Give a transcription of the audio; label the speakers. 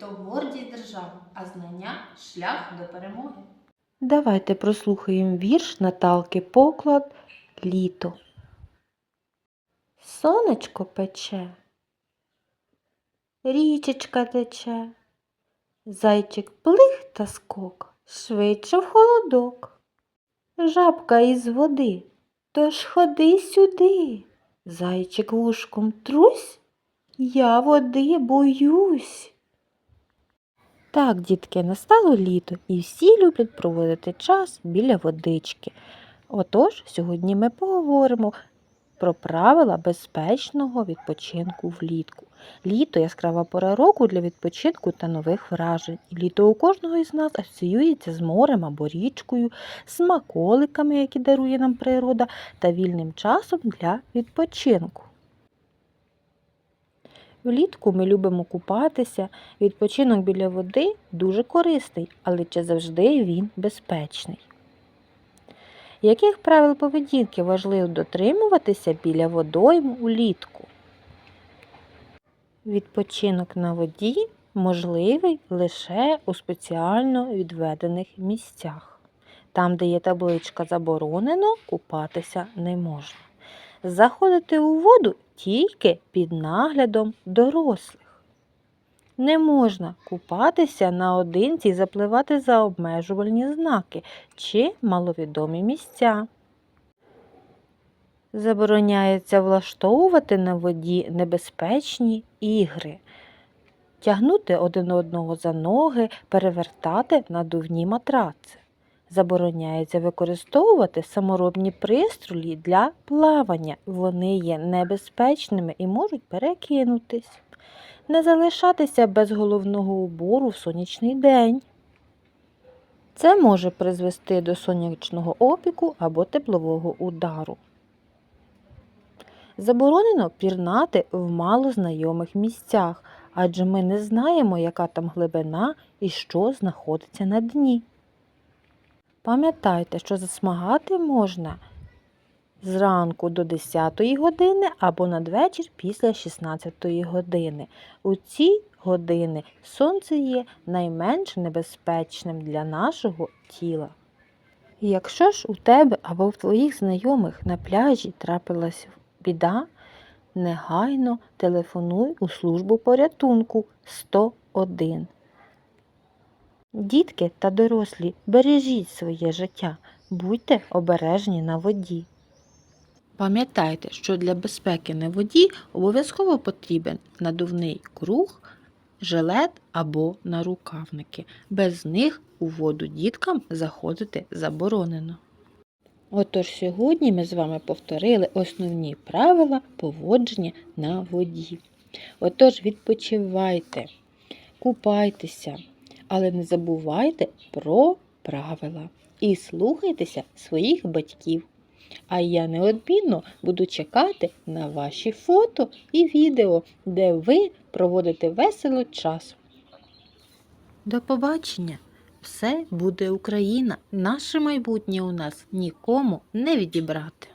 Speaker 1: то гордість держави, а знання шлях до перемоги.
Speaker 2: Давайте прослухаємо вірш Наталки Поклад Літо. Сонечко пече, річечка тече, зайчик плих та скок, швидше в холодок. Жабка із води, тож ходи сюди. Зайчик вушком трусь, я води боюсь. Так, дітки, настало літо, і всі люблять проводити час біля водички. Отож, сьогодні ми поговоримо про правила безпечного відпочинку влітку. Літо яскрава пора року для відпочинку та нових вражень. Літо у кожного із нас асоціюється з морем або річкою, смаколиками, які дарує нам природа, та вільним часом для відпочинку. Влітку ми любимо купатися, Відпочинок біля води дуже корисний, але чи завжди він безпечний? Яких правил поведінки важливо дотримуватися біля водойм улітку? Відпочинок на воді можливий лише у спеціально відведених місцях. Там, де є табличка заборонено, купатися не можна. Заходити у воду тільки під наглядом дорослих. Не можна купатися наодинці і запливати за обмежувальні знаки чи маловідомі місця. Забороняється влаштовувати на воді небезпечні ігри, тягнути один одного за ноги, перевертати надувні матраци. Забороняється використовувати саморобні пристрої для плавання. Вони є небезпечними і можуть перекинутись не залишатися без головного убору в сонячний день. Це може призвести до сонячного опіку або теплового удару. Заборонено пірнати в малознайомих місцях, адже ми не знаємо, яка там глибина і що знаходиться на дні. Пам'ятайте, що засмагати можна зранку до 10 години або надвечір після 16 години. У ці години сонце є найменш небезпечним для нашого тіла. Якщо ж у тебе або в твоїх знайомих на пляжі трапилась біда, негайно телефонуй у службу порятунку 101. Дітки та дорослі, бережіть своє життя, будьте обережні на воді. Пам'ятайте, що для безпеки на воді обов'язково потрібен надувний круг, жилет або нарукавники. Без них у воду діткам заходити заборонено. Отож сьогодні ми з вами повторили основні правила поводження на воді. Отож, відпочивайте, купайтеся, але не забувайте про правила і слухайтеся своїх батьків. А я неодмінно буду чекати на ваші фото і відео, де ви проводите весело час. До побачення! Все буде Україна. Наше майбутнє у нас нікому не відібрати.